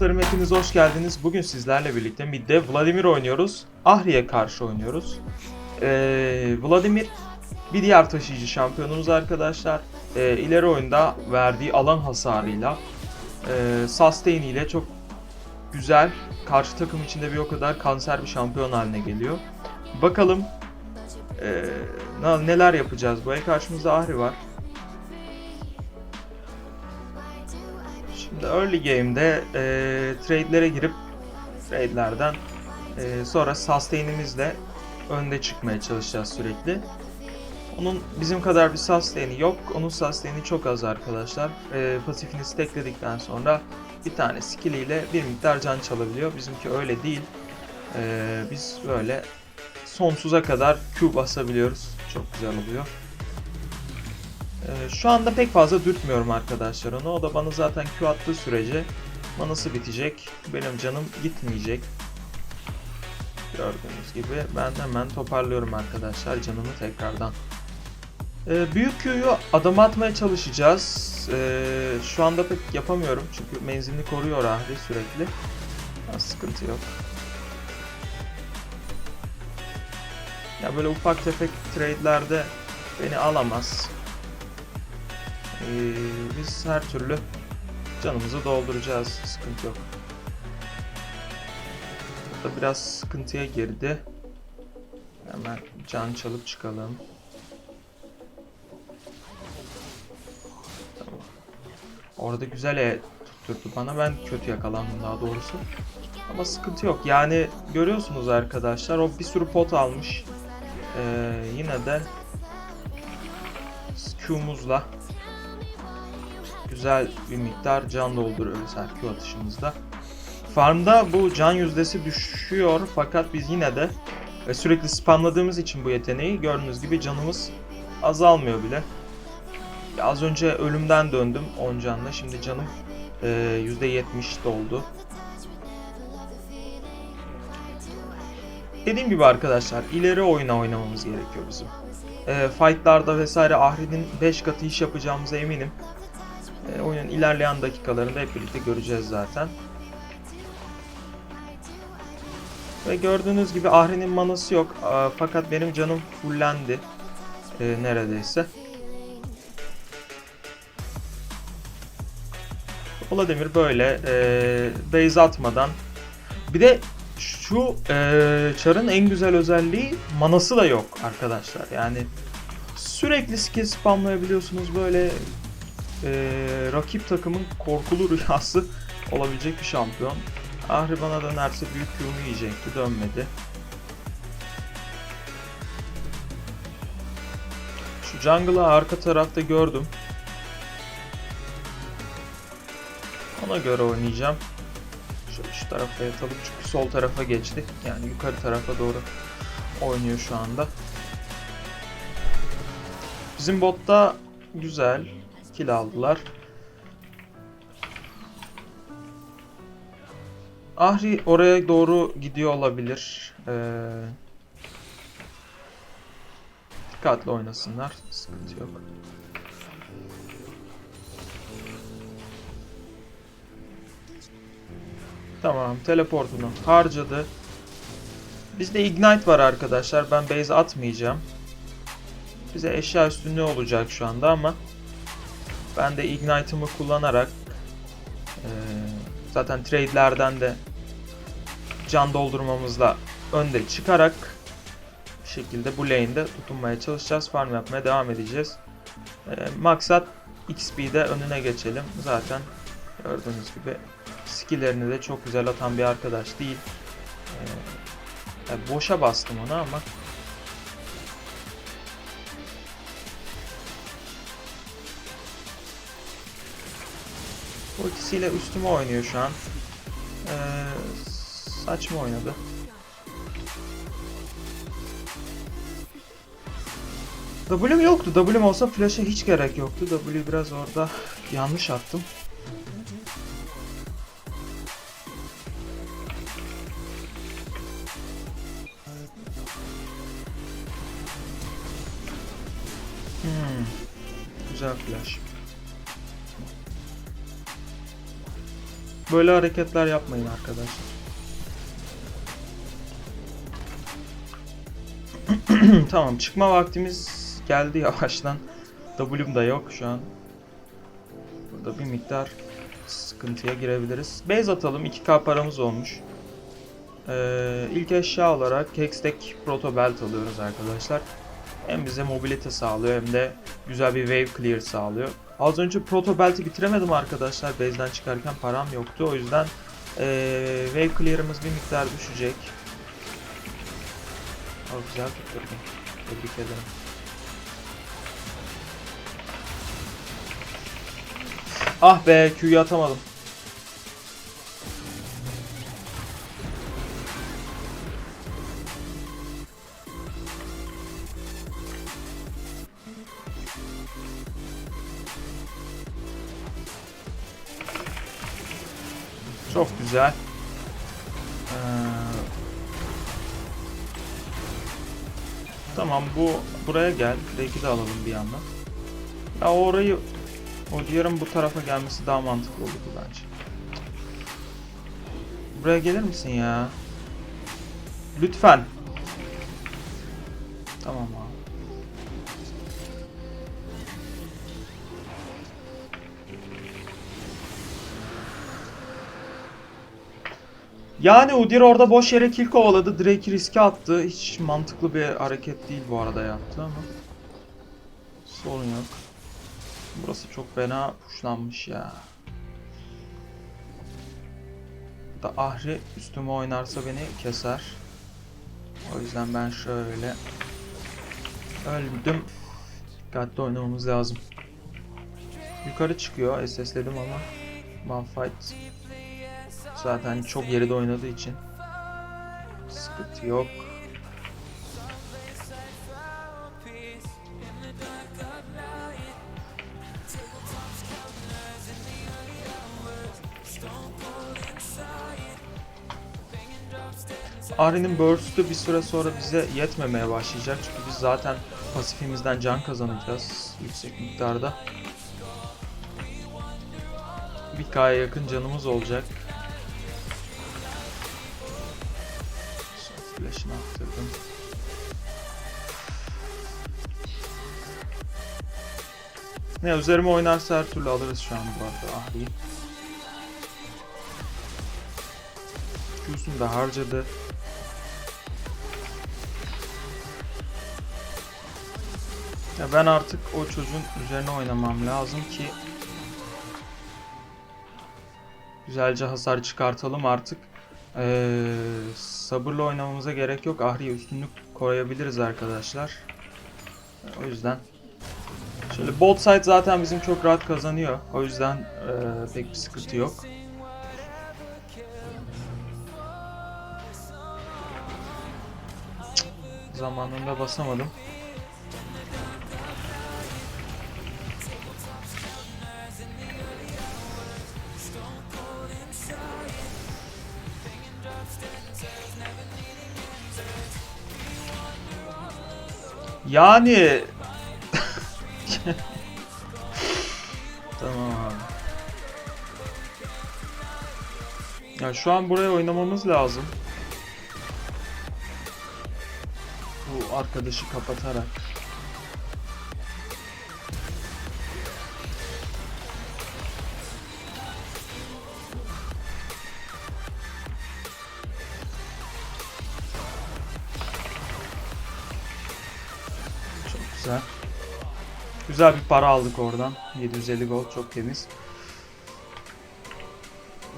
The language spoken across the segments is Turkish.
Dostlarım, hepiniz hoş geldiniz. Bugün sizlerle birlikte midde Vladimir oynuyoruz. Ahri'ye karşı oynuyoruz. Ee, Vladimir bir diğer taşıyıcı şampiyonumuz arkadaşlar. Ee, ileri oyunda verdiği alan hasarıyla, e, sustain ile çok güzel, karşı takım içinde bir o kadar kanser bir şampiyon haline geliyor. Bakalım e, neler yapacağız bu el. Karşımızda Ahri var. Şimdi early game'de e, trade'lere girip trade'lerden e, sonra sustain'imizle önde çıkmaya çalışacağız sürekli. Onun bizim kadar bir sustain'i yok. Onun sustain'i çok az arkadaşlar. E, pasifini stackledikten sonra bir tane skill ile bir miktar can çalabiliyor. Bizimki öyle değil. E, biz böyle sonsuza kadar Q basabiliyoruz. Çok güzel oluyor. Ee, şu anda pek fazla dürtmüyorum arkadaşlar onu. O da bana zaten Q attığı sürece manası bitecek. Benim canım gitmeyecek. Gördüğünüz gibi ben hemen toparlıyorum arkadaşlar canımı tekrardan. Ee, büyük Q'yu adama atmaya çalışacağız. Ee, şu anda pek yapamıyorum çünkü menzilini koruyor Ahri sürekli. Ha, sıkıntı yok. Ya böyle ufak tefek trade'lerde beni alamaz. Ee, biz her türlü canımızı dolduracağız. Sıkıntı yok. Burada biraz sıkıntıya girdi. Hemen can çalıp çıkalım. Tamam. Orada güzel E tutturdu bana. Ben kötü yakalandım daha doğrusu. Ama sıkıntı yok. Yani görüyorsunuz arkadaşlar o bir sürü pot almış. Ee, yine de Q'muzla güzel bir miktar can dolduruyoruz her Q atışımızda. Farmda bu can yüzdesi düşüyor fakat biz yine de e, sürekli spamladığımız için bu yeteneği gördüğünüz gibi canımız azalmıyor bile. Az önce ölümden döndüm 10 canla şimdi canım e, %70 doldu. Dediğim gibi arkadaşlar ileri oyuna oynamamız gerekiyor bizim. E, fightlarda vesaire Ahri'nin 5 katı iş yapacağımıza eminim. İlerleyen dakikalarında hep birlikte göreceğiz zaten. Ve gördüğünüz gibi Ahri'nin manası yok. Fakat benim canım fullendi. e, neredeyse. Vladimir böyle e, base atmadan. Bir de şu e, çarın en güzel özelliği manası da yok arkadaşlar. Yani sürekli skill spamlayabiliyorsunuz böyle rakip takımın korkulu rüyası olabilecek bir şampiyon. Ahri bana dönerse büyük Q'mu yiyecekti dönmedi. Şu jungle'ı arka tarafta gördüm. Ona göre oynayacağım. Şöyle şu tarafa yatalım çünkü sol tarafa geçti. Yani yukarı tarafa doğru oynuyor şu anda. Bizim botta güzel kill aldılar. Ahri oraya doğru gidiyor olabilir. Ee, dikkatli oynasınlar. Sıkıntı yok. Tamam, teleportunu harcadı. Bizde Ignite var arkadaşlar. Ben base atmayacağım. Bize eşya üstünlüğü olacak şu anda ama ben de Ignite'ımı kullanarak eee, zaten trade'lerden de can doldurmamızla önde çıkarak bir şekilde bu lane'de tutunmaya çalışacağız. Farm yapmaya devam edeceğiz. Maksat XP'de önüne geçelim. Zaten gördüğünüz gibi skill'lerini de çok güzel atan bir arkadaş değil. Yani boşa bastım ona ama ultisiyle üstüme oynuyor şu an. Ee, saçma oynadı. W'm yoktu. W'm olsa flash'a hiç gerek yoktu. W biraz orada yanlış attım. Hmm. Güzel flash. Böyle hareketler yapmayın arkadaşlar. tamam çıkma vaktimiz geldi yavaştan. W'm da yok şu an. Burada bir miktar sıkıntıya girebiliriz. Base atalım. 2k paramız olmuş. Ee, ilk eşya olarak Hextech Proto Belt alıyoruz arkadaşlar. Hem bize mobilite sağlıyor hem de güzel bir wave clear sağlıyor. Az önce Proto Belt'i bitiremedim arkadaşlar. Base'den çıkarken param yoktu. O yüzden ee, wave clear'ımız bir miktar düşecek. O güzel tutturdum. Tebrik ederim. Ah be Q'yu atamadım. Güzel. Ee, tamam bu buraya gel. Belki de alalım bir yandan. Ya orayı o diğerin bu tarafa gelmesi daha mantıklı olurdu bence. Buraya gelir misin ya? Lütfen. Tamam abi. Yani Udyr orada boş yere kill kovaladı. Drake'i riske attı. Hiç mantıklı bir hareket değil bu arada yaptı ama. Sorun yok. Burası çok fena puşlanmış ya. Da Ahri üstüme oynarsa beni keser. O yüzden ben şöyle öldüm. Dikkatli oynamamız lazım. Yukarı çıkıyor. SS'ledim ama Malphite zaten çok geride oynadığı için sıkıntı yok. Ahri'nin burst'ü bir süre sonra bize yetmemeye başlayacak çünkü biz zaten pasifimizden can kazanacağız yüksek miktarda. Bir K'ya yakın canımız olacak. Flash'ını attırdım. Ne üzerime oynarsa her türlü alırız şu an bu arada Ahri'yi. Q'sunu da harcadı. Ya ben artık o çocuğun üzerine oynamam lazım ki güzelce hasar çıkartalım artık. Ee, sabırla oynamamıza gerek yok. Ahri'ye üstünlük koruyabiliriz arkadaşlar. O yüzden şöyle bot side zaten bizim çok rahat kazanıyor. O yüzden ee, pek bir sıkıntı yok. Zamanında basamadım. Yani Tamam abi. Ya şu an buraya oynamamız lazım. Bu arkadaşı kapatarak. Güzel. Güzel bir para aldık oradan. 750 gold çok temiz.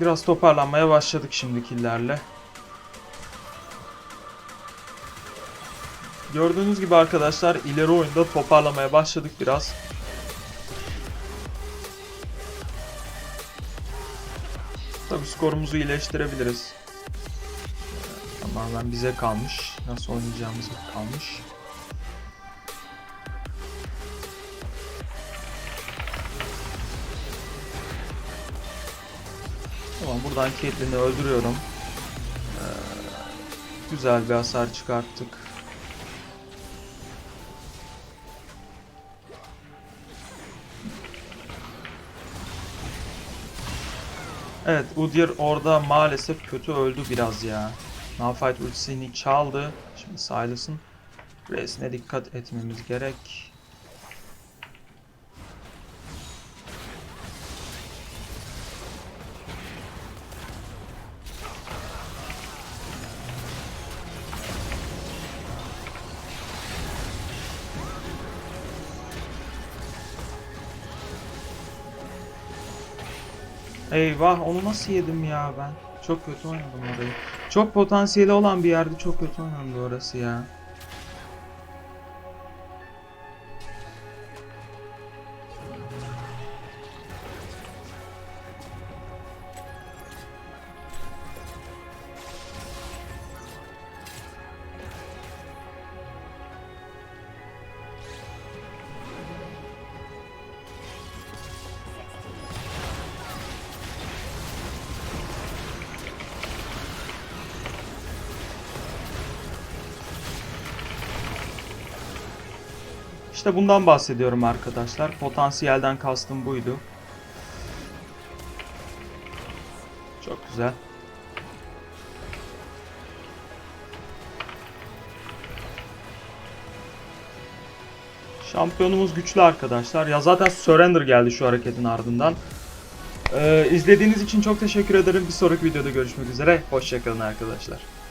Biraz toparlanmaya başladık şimdi killerle. Gördüğünüz gibi arkadaşlar ileri oyunda toparlamaya başladık biraz. Tabi skorumuzu iyileştirebiliriz. Tamamen bize kalmış. Nasıl oynayacağımız kalmış. Tamam buradan Caitlyn'i öldürüyorum. Ee, güzel bir hasar çıkarttık. Evet Udyr orada maalesef kötü öldü biraz ya. Malphite ultisini çaldı. Şimdi Silas'ın resine dikkat etmemiz gerek. Eyvah onu nasıl yedim ya ben? Çok kötü oynadım orayı. Çok potansiyeli olan bir yerde çok kötü oynandı orası ya. İşte bundan bahsediyorum arkadaşlar. Potansiyelden kastım buydu. Çok güzel. Şampiyonumuz güçlü arkadaşlar. Ya zaten Surrender geldi şu hareketin ardından. Ee, izlediğiniz için çok teşekkür ederim. Bir sonraki videoda görüşmek üzere. Hoşçakalın arkadaşlar.